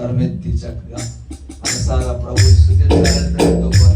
कारण तिच्या प्रभु प्रभू सुधीर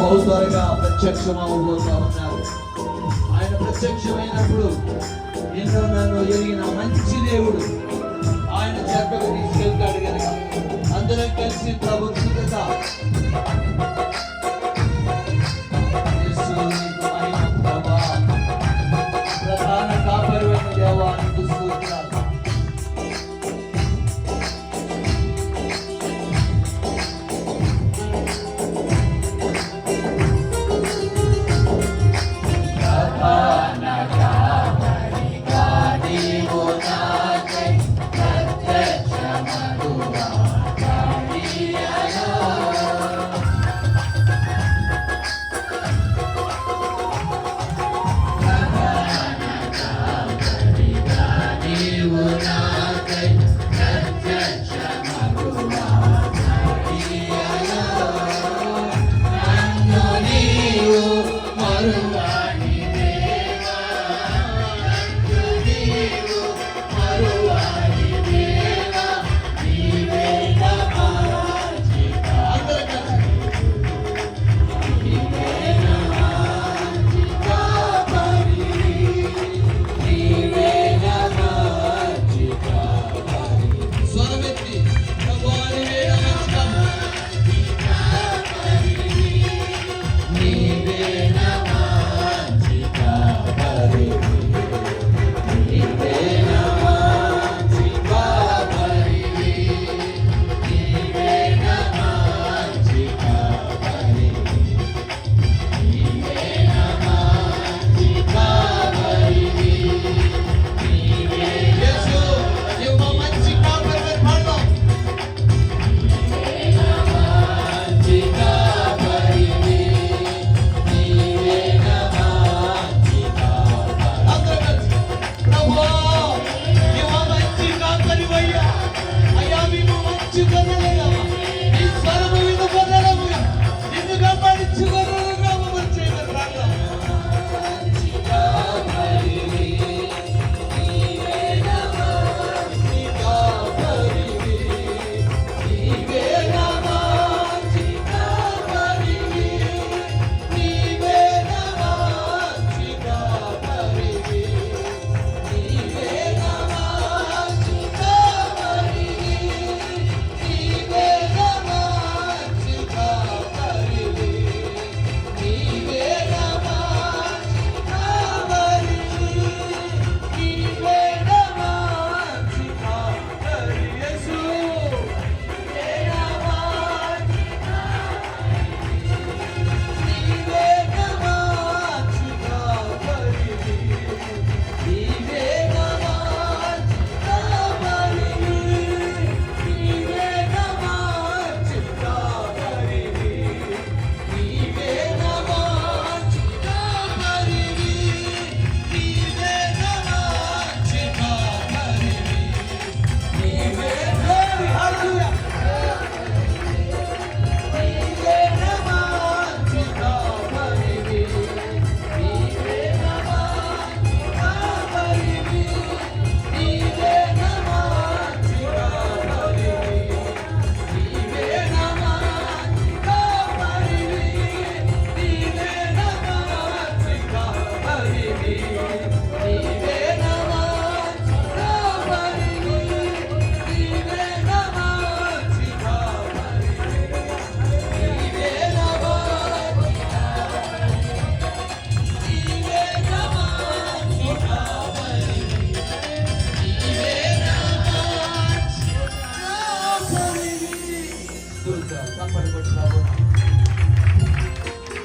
ప్రత్యక్షమవబోతా ఉన్నారు. ఆయన ప్రత్యక్షమైనప్పుడు నిన్ను నన్ను ఎరిగిన మంచి దేవుడు ఆయన చెక్కకు తీసుకెళ్తాడు కనుక. అందరం కలిసి ప్రభుత్వ